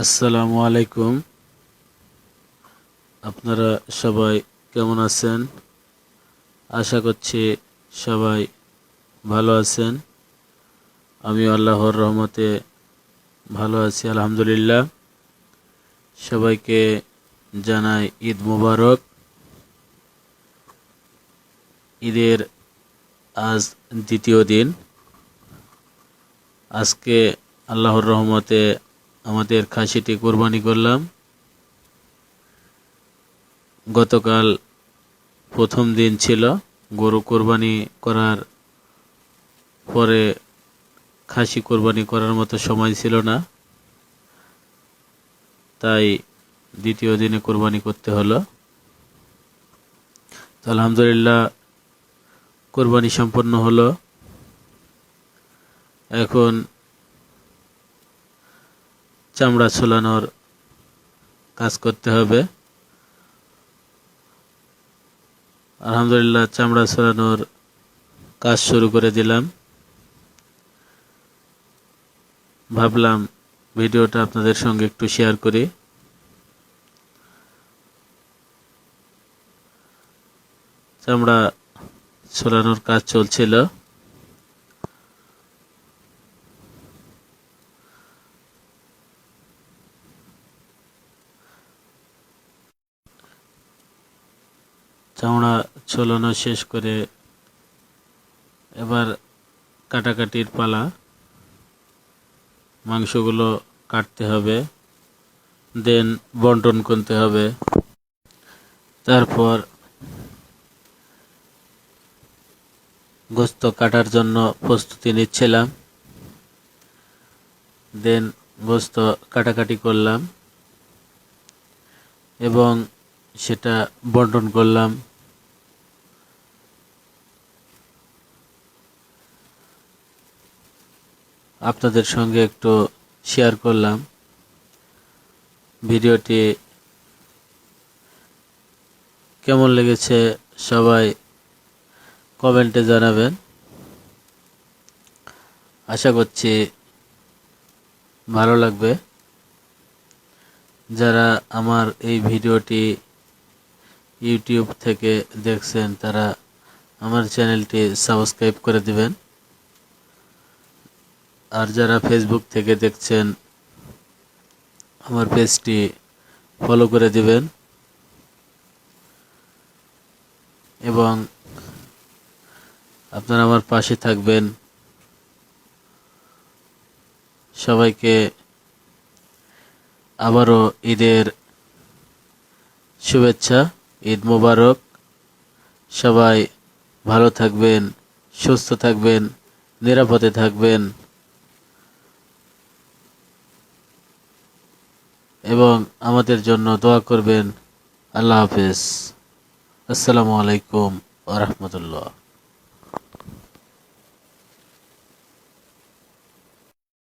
আসসালামু আলাইকুম। আপনারা সবাই কেমন আছেন? আশা করছি সবাই ভালো আছেন। আমি আল্লাহর রহমতে ভালো আছি, আলহামদুলিল্লাহ। সবাইকে জানাই ঈদ মুবারক। ঈদের আজ দ্বিতীয় দিন। আজকে আল্লাহর রহমতে আমাদের খাসিটি কোরবানি করলাম। গতকাল প্রথম দিন ছিল গরু কোরবানি করার পরে খাসি কোরবানি করার মতো সময় ছিল না। তাই দ্বিতীয় দিনে কোরবানি করতে হলো। তো আলহামদুলিল্লাহ কোরবানি সম্পন্ন হলো। এখন চামড়া ছোলানোর কাজ করতে হবে। আলহামদুলিল্লাহ, চামড়া ছোলানোর কাজ শুরু করে দিলাম। ভাবলাম ভিডিওটা আপনাদের সঙ্গে একটু শেয়ার করি। চামড়া ছোলানোর কাজ চলছিল। চামড়া ছোলানো শেষ করে এবার কাটাকাটির পালা। মাংসগুলো কাটতে হবে দেন বন্টন করতে হবে। তারপর গোস্ত কাটার জন্য প্রস্তুতি নিচ্ছিলাম। দেন গোস্ত কাটাকাটি করলাম এবং সেটা বন্টন করলাম। আপনাদের সঙ্গে একটু শেয়ার করলাম। ভিডিওটি কেমন লেগেছে সবাই কমেন্টে জানাবেন। আশা করছি ভালো লাগবে। যারা আমার এই ভিডিওটি ইউটিউব থেকে দেখছেন, তারা আমার চ্যানেলটি সাবস্ক্রাইব করে দিবেন। আর যারা ফেসবুক থেকে দেখছেন, আমার পেজটি ফলো করে দিবেন। এবং আপনারা আমার পাশে থাকবেন। সবাইকে আবারও ঈদের শুভেচ্ছা, ঈদ মোবারক। সবাই ভালো থাকবেন, সুস্থ থাকবেন, নিরাপদে থাকবেন। এবং আমাদের জন্য দোয়া করবেন। আল্লাহ হাফেজ। আসসালামু আলাইকুম আ রহমতুল্লাহ।